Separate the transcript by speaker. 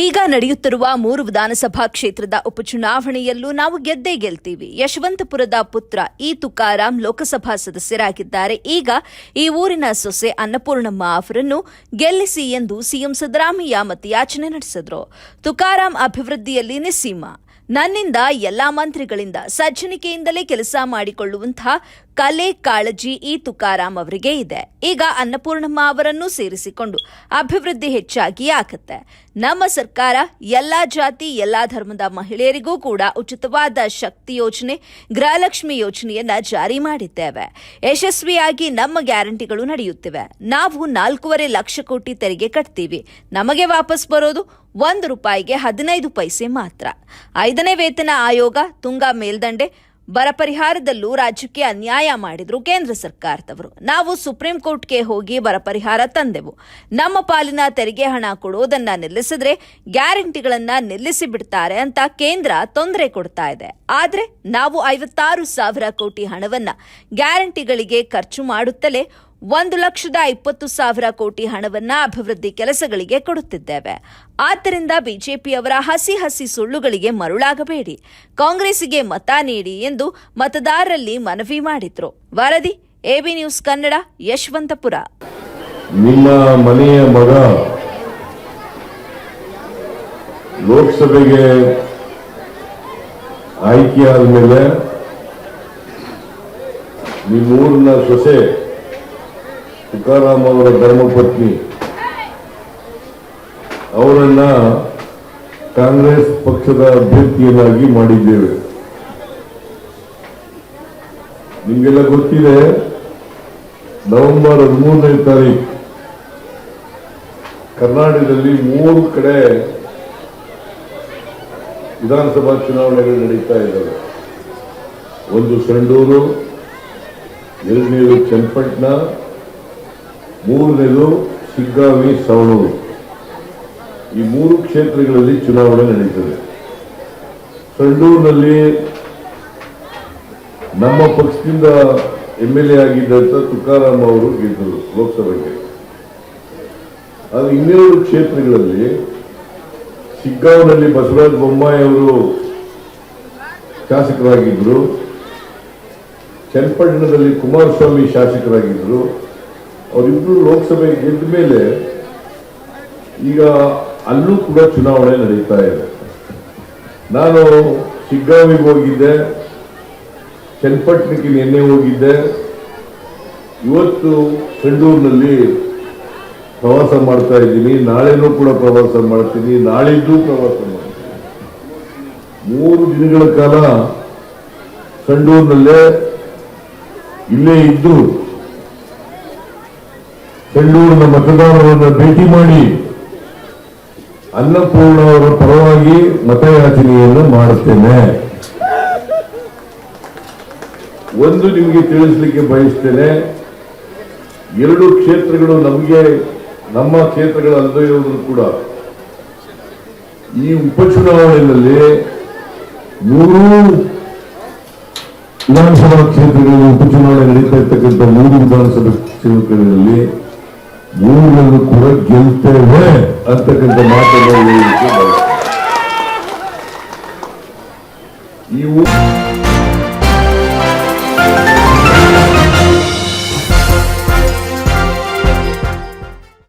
Speaker 1: ಈಗ ನಡೆಯುತ್ತಿರುವ ಮೂರು ವಿಧಾನಸಭಾ ಕ್ಷೇತ್ರದ ಉಪಚುನಾವಣೆಯಲ್ಲೂ ನಾವು ಗೆದ್ದೇ ಗೆಲ್ತೀವಿ. ಯಶವಂತಪುರದ ಪುತ್ರ ಈ ತುಕಾರಾಂ ಲೋಕಸಭಾ ಸದಸ್ಯರಾಗಿದ್ದಾರೆ. ಈಗ ಈ ಊರಿನ ಸೊಸೆ ಅನ್ನಪೂರ್ಣಮ್ಮ ಅವರನ್ನು ಗೆಲ್ಲಿಸಿ ಎಂದು ಸಿಎಂ ಸಿದ್ದರಾಮಯ್ಯ ಮತಯಾಚನೆ ನಡೆಸಿದ್ರು. ತುಕಾರಾಂ ಅಭಿವೃದ್ಧಿಯಲ್ಲಿ ನಿಸ್ಸೀಮ. ನನ್ನಿಂದ ಎಲ್ಲ ಮಂತ್ರಿಗಳಿಂದ ಸಜ್ಜನಿಕೆಯಿಂದಲೇ ಕೆಲಸ ಮಾಡಿಕೊಳ್ಳುವಂತಹ ಕಲೆ ಕಾಳಜಿ ಈ ತುಕಾರಾಂ ಅವರಿಗೆ ಇದೆ. ಈಗ ಅನ್ನಪೂರ್ಣಮ್ಮ ಅವರನ್ನು ಸೇರಿಸಿಕೊಂಡು ಅಭಿವೃದ್ಧಿ ಹೆಚ್ಚಾಗಿ ಆಗುತ್ತೆ. ನಮ್ಮ ಸರ್ಕಾರ ಎಲ್ಲಾ ಜಾತಿ, ಎಲ್ಲಾ ಧರ್ಮದ ಮಹಿಳೆಯರಿಗೂ ಕೂಡ ಉಚಿತವಾದ ಶಕ್ತಿ ಯೋಜನೆ, ಗೃಹಲಕ್ಷ್ಮಿ ಯೋಜನೆಯನ್ನ ಜಾರಿ ಮಾಡಿದ್ದೇವೆ. ಯಶಸ್ವಿಯಾಗಿ ನಮ್ಮ ಗ್ಯಾರಂಟಿಗಳು ನಡೆಯುತ್ತಿವೆ. ನಾವು ನಾಲ್ಕೂವರೆ ಲಕ್ಷ ಕೋಟಿ ತೆರಿಗೆ ಕಟ್ತೀವಿ. ನಮಗೆ ವಾಪಸ್ ಬರೋದು ಒಂದು ರೂಪಾಯಿಗೆ ಹದಿನೈದು ಪೈಸೆ ಮಾತ್ರ. ಐದನೇ ವೇತನ ಆಯೋಗ, ತುಂಗಾ ಮೇಲ್ದಂಡೆ ಬರ ಪರಿಹಾರದಲ್ಲೂ ರಾಜ್ಯಕ್ಕೆ ಅನ್ಯಾಯ ಮಾಡಿದ್ರು ಕೇಂದ್ರ ಸರ್ಕಾರದವರು. ನಾವು ಸುಪ್ರೀಂ ಕೋರ್ಟ್ಗೆ ಹೋಗಿ ಬರ ಪರಿಹಾರ ತಂದೆವು. ನಮ್ಮ ಪಾಲಿನ ತೆರಿಗೆ ಹಣ ಕೊಡೋದನ್ನ ನಿಲ್ಲಿಸಿದ್ರೆ ಗ್ಯಾರಂಟಿಗಳನ್ನ ನಿಲ್ಲಿಸಿ ಬಿಡ್ತಾರೆ ಅಂತ ಕೇಂದ್ರ ತೊಂದರೆ ಕೊಡ್ತಾ ಇದೆ. ಆದ್ರೆ ನಾವು ಐವತ್ತಾರು ಸಾವಿರ ಕೋಟಿ ಹಣವನ್ನ ಗ್ಯಾರಂಟಿಗಳಿಗೆ ಖರ್ಚು ಮಾಡುತ್ತಲೇ ಒಂದು ಲಕ್ಷದ ಇಪ್ಪತ್ತು ಸಾವಿರ ಕೋಟಿ ಹಣವನ್ನ ಅಭಿವೃದ್ಧಿ ಕೆಲಸಗಳಿಗೆ ಕೊಡುತ್ತಿದ್ದೇವೆ. ಆದ್ದರಿಂದ ಬಿಜೆಪಿಯವರ ಹಸಿ ಹಸಿ ಸುಳ್ಳುಗಳಿಗೆ ಮರುಳಾಗಬೇಡಿ. ಕಾಂಗ್ರೆಸ್ಸಿಗೆ ಮತ ನೀಡಿ ಎಂದು ಮತದಾರರಲ್ಲಿ ಮನವಿ ಮಾಡಿದ್ರು. ವರದಿ ಎಬಿ ನ್ಯೂಸ್ ಕನ್ನಡ, ಯಶವಂತಪುರ.
Speaker 2: ನಿಮ್ಮ ಮನೆಯ ಮಗ ಲೋಕಸಭೆಗೆ ಆಯ್ಕೆಯಾದ ಮೇಲೆ ನಿಮ್ಮೂರಿನ ಸೊಸೆ ತುಕಾರಾಮ್ ಅವರ ಧರ್ಮಪತ್ನಿ ಅವರನ್ನ ಕಾಂಗ್ರೆಸ್ ಪಕ್ಷದ ಅಭ್ಯರ್ಥಿಯನ್ನಾಗಿ ಮಾಡಿದ್ದೇವೆ. ನಿಮಗೆಲ್ಲ ಗೊತ್ತಿದೆ, ನವೆಂಬರ್ ಹದಿಮೂರನೇ ತಾರೀಕು ಕರ್ನಾಟಕದಲ್ಲಿ ಮೂರು ಕಡೆ ವಿಧಾನಸಭಾ ಚುನಾವಣೆಗಳು ನಡೀತಾ ಇದ್ದಾವೆ. ಒಂದು ಸಂಡೂರು, ಎರಡನೇದು ಚನ್ನಪಟ್ಟಣ ಮೂರನೇದು ಶಿಗ್ಗಾವಿ, ಸವಣೂರು. ಈ ಮೂರು ಕ್ಷೇತ್ರಗಳಲ್ಲಿ ಚುನಾವಣೆ ನಡೀತದೆ. ಸಂಡೂರಿನಲ್ಲಿ ನಮ್ಮ ಪಕ್ಷದಿಂದ ಎಂ ಎಲ್ ಎ ಆಗಿದ್ದಂತ ತುಕಾರಾಮ್ ಅವರು ಗೆದ್ದರು ಲೋಕಸಭೆಗೆ. ಆದರೆ ಇನ್ನೆರಡು ಕ್ಷೇತ್ರಗಳಲ್ಲಿ ಶಿಗ್ಗಾಂವ್ನಲ್ಲಿ ಬಸವರಾಜ ಬೊಮ್ಮಾಯಿ ಅವರು ಶಾಸಕರಾಗಿದ್ದರು. ಚನ್ನಪಟ್ಟಣದಲ್ಲಿ ಕುಮಾರಸ್ವಾಮಿ ಶಾಸಕರಾಗಿದ್ದರು. ಅವರಿಬ್ಬರು ಲೋಕಸಭೆ ಗೆದ್ದ ಮೇಲೆ ಈಗ ಅಲ್ಲೂ ಕೂಡ ಚುನಾವಣೆ ನಡೀತಾ ಇದೆ. ನಾನು ಶಿಗ್ಗಾವಿಗೆ ಹೋಗಿದ್ದೆ, ಚನ್ನಪಟ್ಟಣಕ್ಕೆ ನಿನ್ನೆ ಹೋಗಿದ್ದೆ. ಇವತ್ತು ಸಂಡೂರಿನಲ್ಲಿ ಪ್ರವಾಸ ಮಾಡ್ತಾ ಇದ್ದೀನಿ. ನಾಳೆನೂ ಕೂಡ ಪ್ರವಾಸ ಮಾಡ್ತೀನಿ. ನಾಳಿದ್ದು ಪ್ರವಾಸ ಮಾಡ್ತೀನಿ. ಮೂರು ದಿನಗಳ ಕಾಲ ಸಂಡೂರಿನಲ್ಲೇ ಇಲ್ಲೇ ಇದ್ದು ಸಂಡೂರಿನ ಮತದಾರರನ್ನು ಭೇಟಿ ಮಾಡಿ ಅನ್ನಪೂರ್ಣ ಅವರ ಪರವಾಗಿ ಮತಯಾಚನೆಯನ್ನು ಮಾಡುತ್ತೇನೆ. ಒಂದು ನಿಮಗೆ ತಿಳಿಸ್ಲಿಕ್ಕೆ ಬಯಸ್ತೇನೆ, ಎರಡು ಕ್ಷೇತ್ರಗಳು ನಮಗೆ, ನಮ್ಮ ಕ್ಷೇತ್ರಗಳಲ್ಲದೆ ಇರುವುದು ಕೂಡ, ಈ ಉಪಚುನಾವಣೆಯಲ್ಲಿ ಮೂರೂ ವಿಧಾನಸಭಾ ಕ್ಷೇತ್ರಗಳಲ್ಲಿ ಉಪಚುನಾವಣೆ ನಡೀತಾ ಇರ್ತಕ್ಕಂಥ ಮೂರು ವಿಧಾನಸಭಾ ಕ್ಷೇತ್ರಗಳಲ್ಲಿ ಮೂರನ್ನು ಕೂಡ ಗೆಲ್ತೇವೆ ಅಂತಕ್ಕಂಥ ಮಾತನ್ನು. ಈ